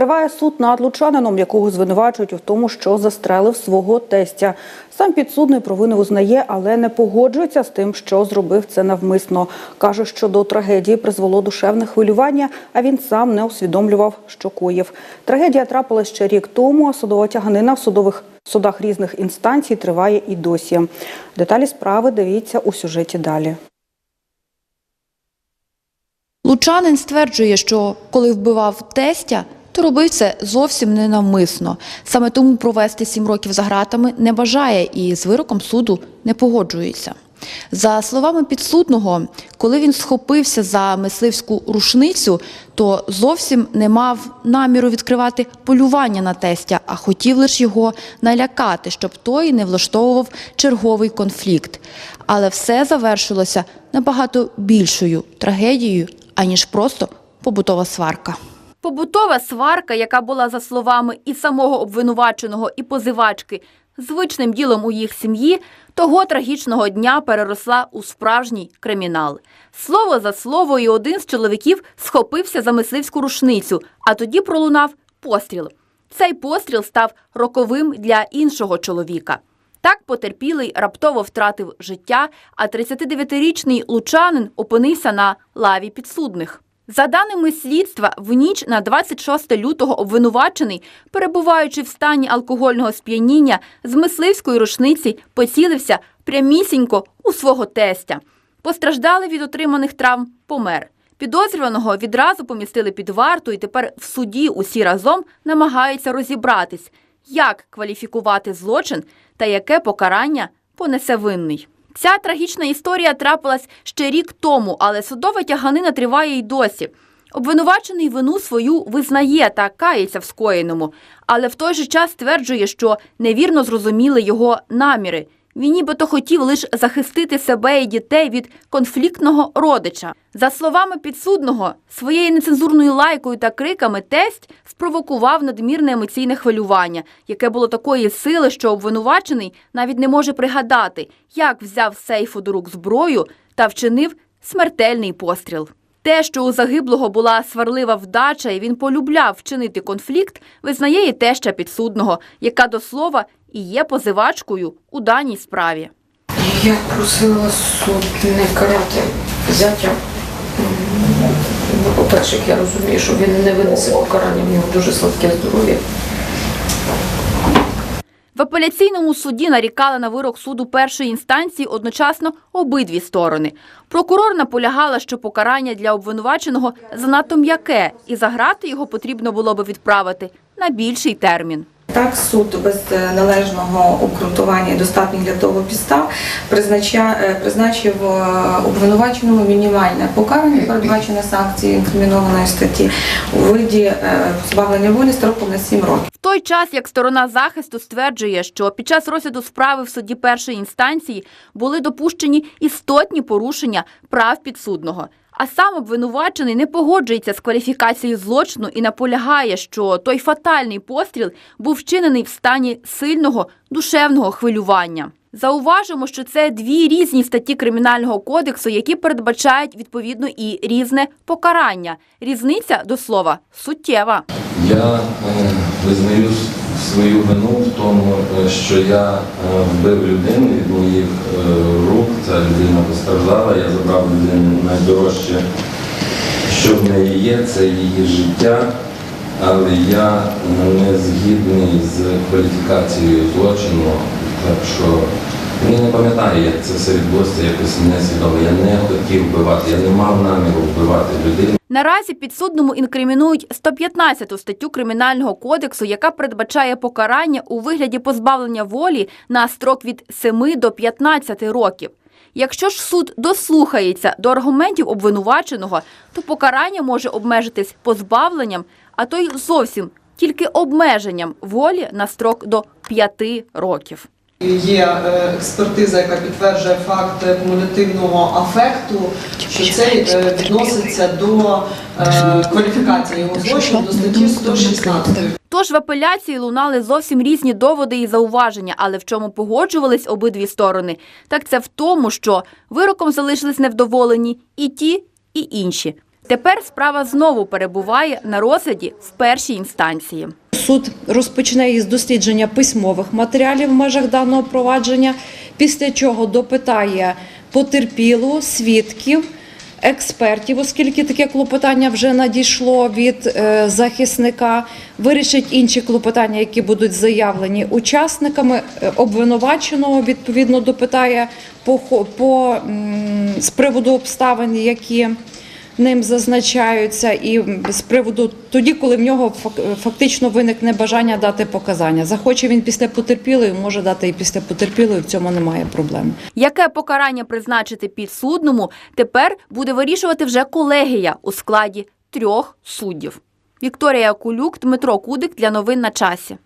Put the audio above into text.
Триває суд над лучанином, якого звинувачують у тому, що застрелив свого тестя. Сам підсудний провини узнає, але не погоджується з тим, що зробив це навмисно. Каже, що до трагедії призвело душевне хвилювання, а він сам не усвідомлював, що коїв. Трагедія трапилась ще рік тому, а судова тяганина в судових судах різних інстанцій триває і досі. Деталі справи дивіться у сюжеті далі. Лучанин стверджує, що коли вбивав тестя, робив це зовсім ненавмисно. Саме тому провести сім років за ґратами не бажає і з вироком суду не погоджується. За словами підсудного, коли він схопився за мисливську рушницю, то зовсім не мав наміру відкривати полювання на тестя, а хотів лише його налякати, щоб той не влаштовував черговий конфлікт. Але все завершилося набагато більшою трагедією, аніж просто побутова сварка. Побутова сварка, яка була, за словами і самого обвинуваченого, і позивачки, звичним ділом у їх сім'ї, того трагічного дня переросла у справжній кримінал. Слово за слово, і один з чоловіків схопився за мисливську рушницю, а тоді пролунав постріл. Цей постріл став роковим для іншого чоловіка. Так потерпілий раптово втратив життя, а 39-річний лучанин опинився на лаві підсудних. За даними слідства, в ніч на 26 лютого обвинувачений, перебуваючи в стані алкогольного сп'яніння, з мисливської рушниці поцілився прямісінько у свого тестя. Постраждалий від отриманих травм помер. Підозрюваного відразу помістили під варту і тепер в суді усі разом намагаються розібратись, як кваліфікувати злочин та яке покарання понесе винний. Ця трагічна історія трапилась ще рік тому, але судова тяганина триває й досі. Обвинувачений вину свою визнає та кається в скоєному, але в той же час стверджує, що невірно зрозуміли його наміри. Він нібито хотів лише захистити себе і дітей від конфліктного родича. За словами підсудного, своєю нецензурною лайкою та криками тесть спровокував надмірне емоційне хвилювання, яке було такої сили, що обвинувачений навіть не може пригадати, як взяв сейфу до рук зброю та вчинив смертельний постріл. Те, що у загиблого була сварлива вдача, і він полюбляв вчинити конфлікт, визнає і теща підсудного, яка до слова і є позивачкою у даній справі. Я просила суд не карати зятя. Ну, по-перше, я розумію, що він не винесе покарання, в нього дуже слабке здоров'я. В апеляційному суді нарікали на вирок суду першої інстанції одночасно обидві сторони. Прокурор наполягала, що покарання для обвинуваченого занадто м'яке, і за грати його потрібно було би відправити на більший термін. Так, суд без е, належного обґрунтування і достатніх для того підстав е, призначив е, обвинуваченому мінімальне покарання, передбачене санкцією інкримінованої статті у виді позбавлення волі строком на 7 років. В той час, як сторона захисту стверджує, що під час розгляду справи в суді першої інстанції були допущені істотні порушення прав підсудного. А сам обвинувачений не погоджується з кваліфікацією злочину і наполягає, що той фатальний постріл був вчинений в стані сильного душевного хвилювання. Зауважимо, що це дві різні статті кримінального кодексу, які передбачають відповідно і різне покарання. Різниця до слова суттєва. Я е, визнаю свою вину в тому, що я е, вбив людину від моїх е, рук. Ця людина постраждала, я забрав людину найдорожче, що в неї є, це її життя. Але я не згідний з кваліфікацією злочину, так що мені не пам'ятаю, як це все відбулося, якось несвідомо. Я не хотів вбивати, я не мав наміру вбивати людину. Наразі підсудному інкримінують 115 статтю Кримінального кодексу, яка передбачає покарання у вигляді позбавлення волі на строк від 7 до 15 років. Якщо ж суд дослухається до аргументів обвинуваченого, то покарання може обмежитись позбавленням, а то й зовсім тільки обмеженням волі на строк до 5 років. Є е, експертиза, яка підтверджує факт е, кумулятивного афекту, що це е, відноситься до кваліфікації його злочину до статті 116. Тож в апеляції лунали зовсім різні доводи і зауваження, але в чому погоджувались обидві сторони, так це в тому, що вироком залишились невдоволені і ті, і інші. Тепер справа знову перебуває на розгляді в першій інстанції. Суд розпочне із дослідження письмових матеріалів в межах даного провадження, після чого допитає потерпілу, свідків, експертів, оскільки таке клопотання вже надійшло від е, захисника, вирішить інші клопотання, які будуть заявлені учасниками. Е, Обвинуваченого відповідно допитає по, по, з приводу обставин, які ним зазначаються, і з приводу тоді, коли в нього фак- фактично виникне бажання дати показання. Захоче він після потерпілої, може дати і після потерпілої, в цьому немає проблем. Яке покарання призначити підсудному, тепер буде вирішувати вже колегія у складі трьох суддів. Вікторія Кулюк, Дмитро Кудик для новин на часі.